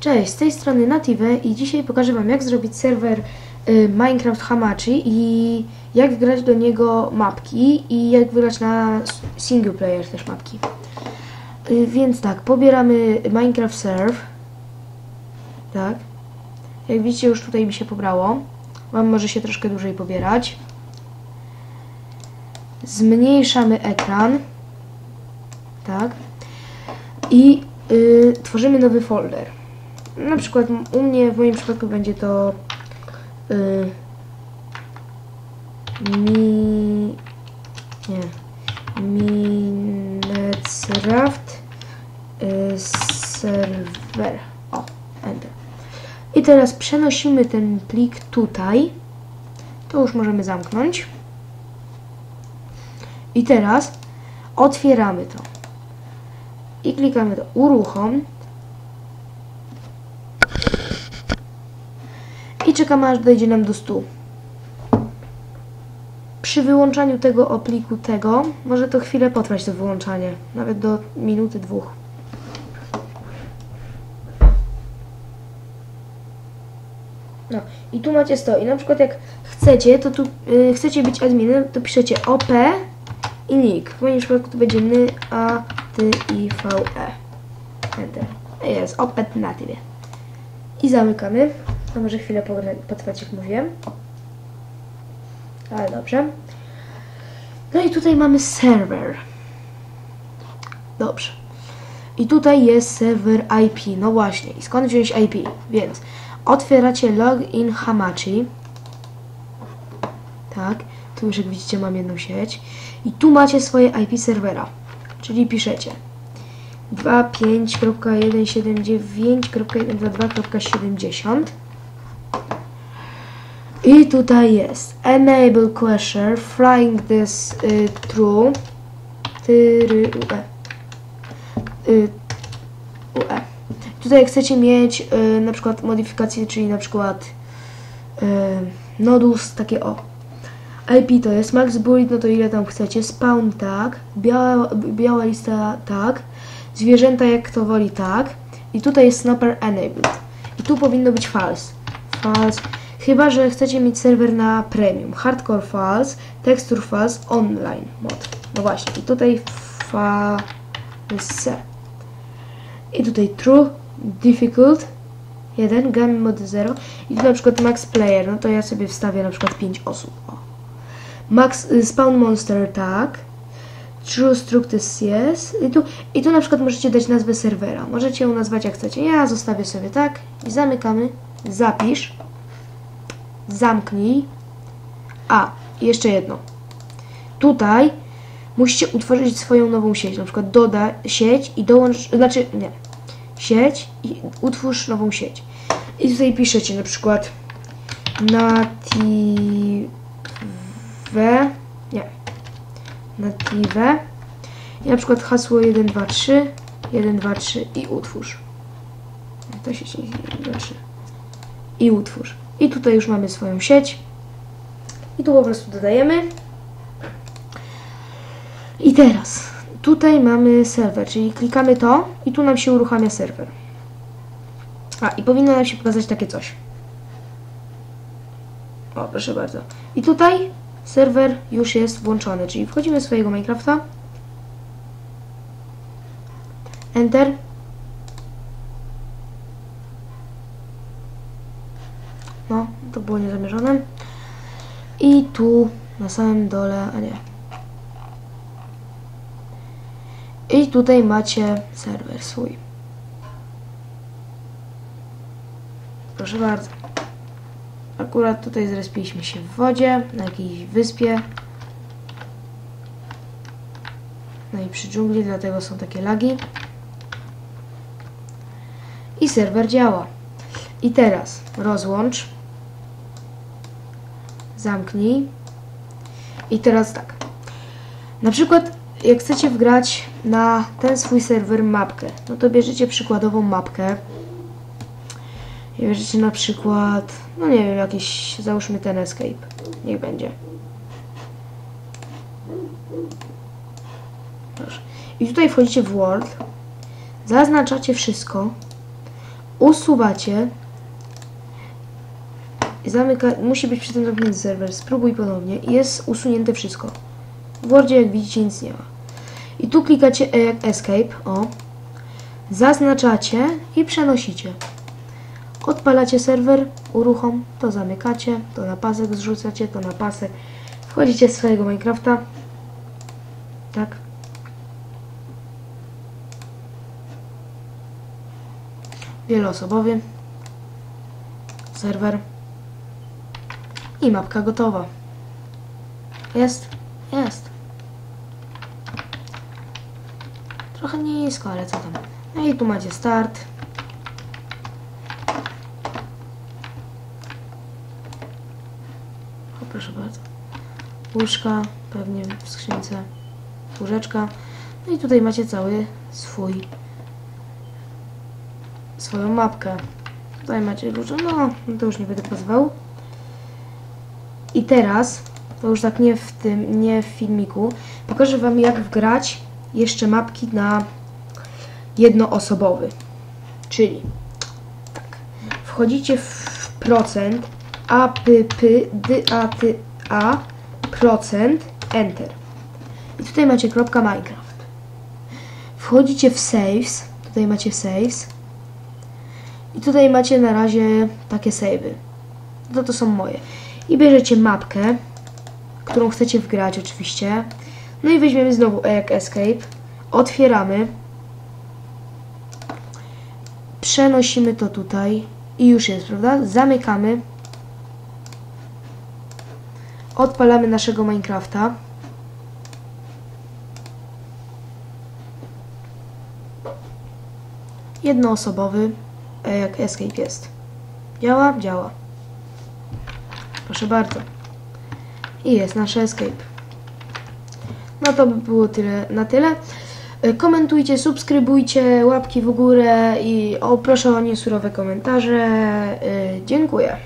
Cześć, z tej strony Native i dzisiaj pokażę Wam jak zrobić serwer y, Minecraft Hamachi i jak wgrać do niego mapki i jak wygrać na single player też mapki. Y, więc tak, pobieramy Minecraft Serve. Tak. Jak widzicie już tutaj mi się pobrało. Wam może się troszkę dłużej pobierać. Zmniejszamy ekran. Tak. I y, tworzymy nowy folder. Na przykład u mnie, w moim przypadku będzie to y, mi... nie Minecraft y, serwer. O, enter. I teraz przenosimy ten plik tutaj. To już możemy zamknąć. I teraz otwieramy to. I klikamy to uruchom. I czekamy aż dojdzie nam do 100. Przy wyłączaniu tego opliku tego, może to chwilę potrwać to wyłączanie, nawet do minuty, dwóch. No i tu macie 100 i na przykład jak chcecie, to tu y, chcecie być adminem, to piszecie OP i nick. W moim przypadku to będzie ny, a, ty, i, v, e. Enter. Jest, OP na tybie. I zamykamy. To może chwilę potrwać, jak mówiłem. Ale dobrze. No i tutaj mamy serwer. Dobrze. I tutaj jest serwer IP. No właśnie. I skąd wziąć IP? Więc otwieracie login Hamachi. Tak. Tu już jak widzicie mam jedną sieć. I tu macie swoje IP serwera. Czyli piszecie 25.179.122.70 i tutaj jest enable question flying this y, true tyry, ue. Y, ue. Tutaj chcecie mieć y, na przykład modyfikacje, czyli na przykład y, nodus, takie o. IP to jest max bullet, no to ile tam chcecie, spawn tak, biała, biała lista tak, zwierzęta jak kto woli tak i tutaj jest snapper enabled i tu powinno być false. False. Chyba, że chcecie mieć serwer na premium. Hardcore false, texture false, online mod. No właśnie, i tutaj false. I tutaj true, difficult, 1, game mode 0 i tu na przykład max player, no to ja sobie wstawię na przykład 5 osób. O. Max y, spawn monster tak. True struct jest. I tu, I tu na przykład możecie dać nazwę serwera. Możecie ją nazwać jak chcecie. Ja zostawię sobie tak i zamykamy. Zapisz. Zamknij. A, jeszcze jedno. Tutaj musicie utworzyć swoją nową sieć. Na przykład doda sieć i dołącz, znaczy nie. Sieć i utwórz nową sieć. I tutaj piszecie na przykład native nie native i na przykład hasło 123 123 i utwórz. To się 123 i utwórz. I tutaj już mamy swoją sieć. I tu po prostu dodajemy. I teraz tutaj mamy serwer, czyli klikamy to i tu nam się uruchamia serwer. A i powinno nam się pokazać takie coś. O, proszę bardzo. I tutaj serwer już jest włączony, czyli wchodzimy w swojego Minecrafta. Enter. No, to było niezamierzone. I tu na samym dole, a nie. I tutaj macie serwer swój. Proszę bardzo. Akurat tutaj zrespiliśmy się w wodzie, na jakiejś wyspie. No i przy dżungli, dlatego są takie lagi. I serwer działa. I teraz rozłącz. Zamknij. I teraz tak. Na przykład jak chcecie wgrać na ten swój serwer mapkę, no to bierzecie przykładową mapkę. I bierzecie na przykład, no nie wiem, jakiś, załóżmy ten escape. Niech będzie. I tutaj wchodzicie w World, zaznaczacie wszystko, usuwacie zamyka, musi być przy tym zamknięty serwer, spróbuj ponownie jest usunięte wszystko. W Wordzie jak widzicie nic nie ma. I tu klikacie E Escape, o, zaznaczacie i przenosicie. Odpalacie serwer, uruchom, to zamykacie, to na pasek zrzucacie, to na pasek. Wchodzicie z swojego Minecrafta. Tak. Wieloosobowy. Serwer. I mapka gotowa. Jest? Jest. Trochę nisko, ale co tam. No i tu macie start. O, proszę bardzo. Łóżka, pewnie w skrzynce łóżeczka. No i tutaj macie cały swój swoją mapkę. Tutaj macie dużo, no to już nie będę pozwał. I teraz, to już tak nie w tym, nie w filmiku, pokażę Wam jak wgrać jeszcze mapki na jednoosobowy. Czyli tak, wchodzicie w procent a p p d a t a procent enter. I tutaj macie kropka Minecraft. Wchodzicie w saves, tutaj macie saves. I tutaj macie na razie takie savey. To to są moje. I bierzecie mapkę, którą chcecie wgrać oczywiście. No i weźmiemy znowu E jak escape. Otwieramy. Przenosimy to tutaj. I już jest, prawda? Zamykamy. Odpalamy naszego Minecrafta. Jednoosobowy, jak Escape jest. Działa? Działa. Proszę bardzo. I jest nasz Escape. No to by było tyle na tyle. E, Komentujcie, subskrybujcie, łapki w górę i o, proszę o niesurowe komentarze. E, Dziękuję.